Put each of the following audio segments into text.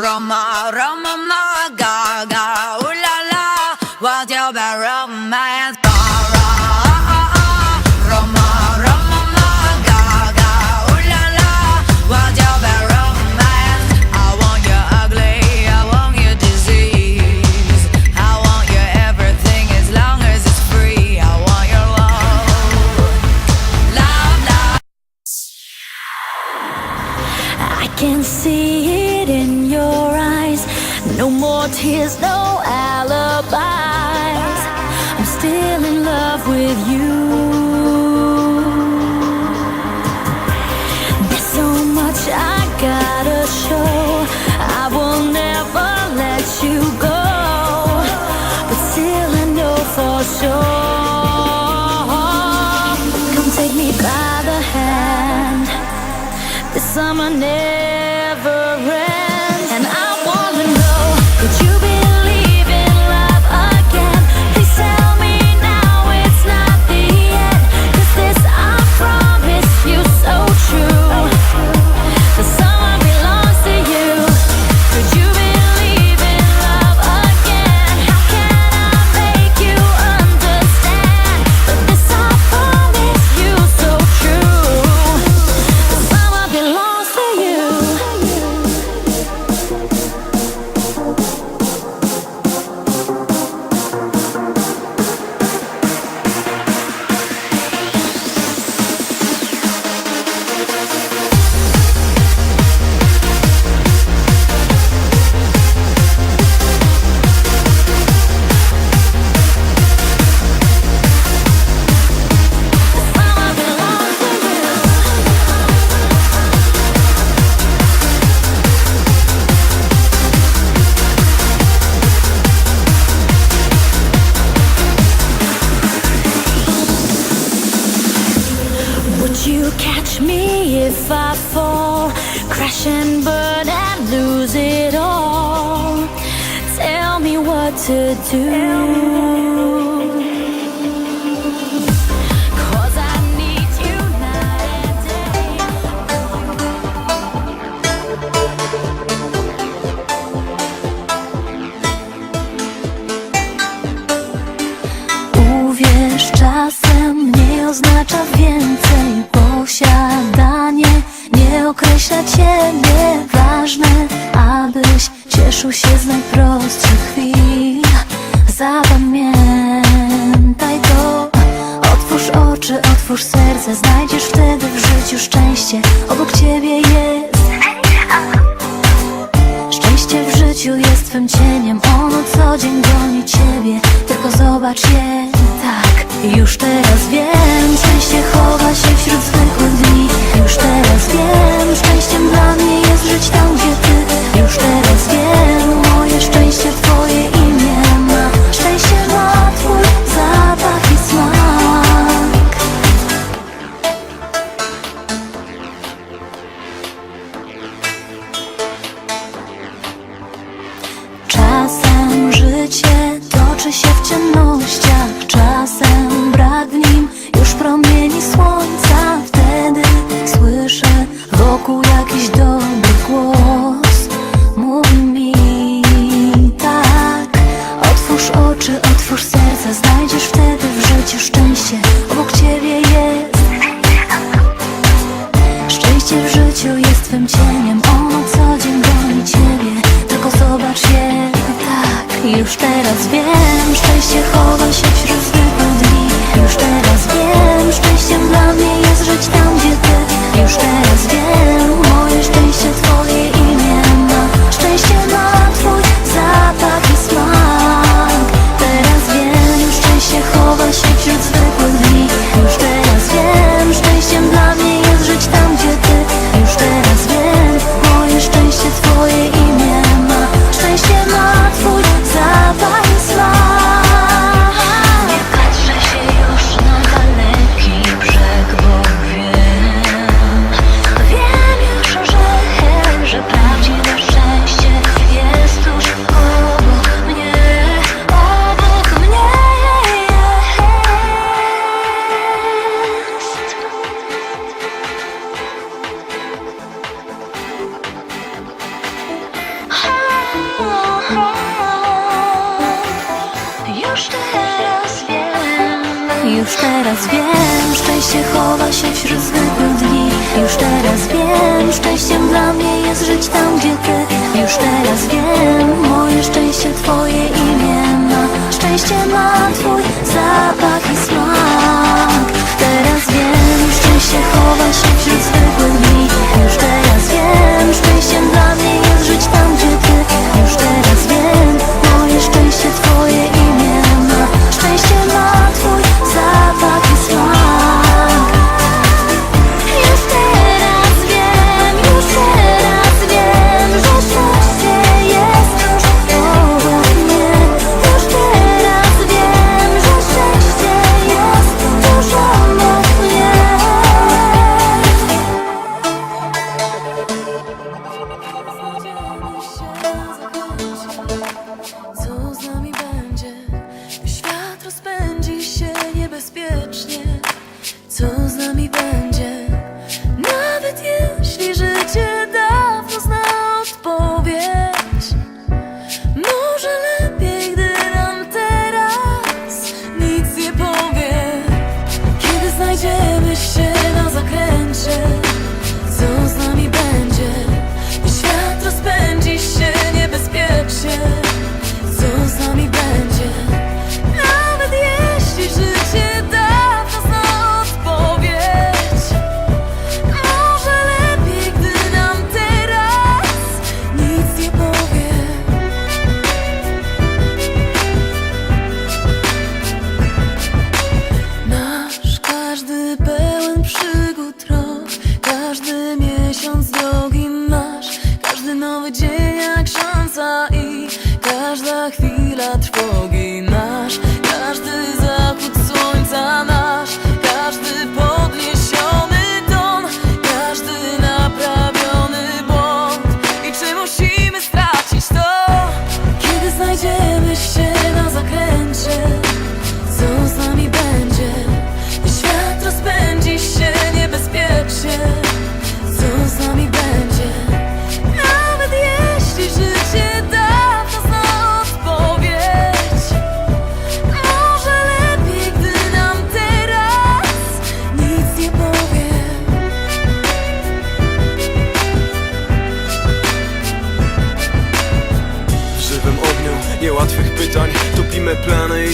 Roma, Roma, Gaga. Love with you. There's so much I gotta show. I will never let you go. But still, I know for sure. Come take me by the hand. The summer never you catch me if I fall, crash and burn and lose it all? Tell me what to do. Cieszył się z najprostszych chwil. Zapamiętaj to. Otwórz oczy, otwórz serce. Znajdziesz wtedy w życiu szczęście. Obok ciebie jest Szczęście w życiu jest twym cieniem. Ono co dzień goni ciebie. Tylko zobacz je tak. Już teraz wiem. Szczęście chowa się Ono co dzień goni ciebie Tylko zobacz je tak. Już teraz wiem Szczęście chowa się wśród zwykłych dni Już teraz wiem Szczęściem dla mnie jest żyć tam teraz wiem Szczęście chowa się wśród zwykłych dni. Już teraz wiem Szczęściem dla mnie jest żyć tam gdzie ty co z nami będzie, nawet jeśli życie lat fogin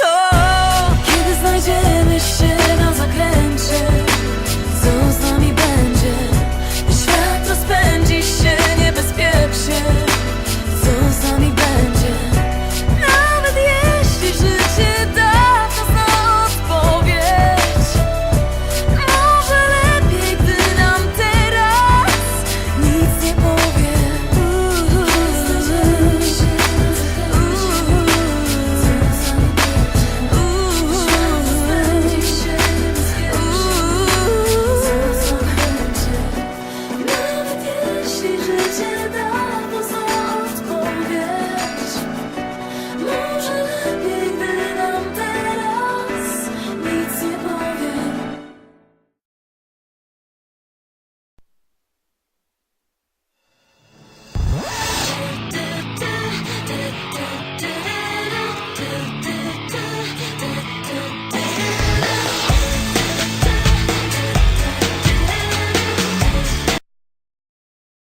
to. Kiedy znajdziemy się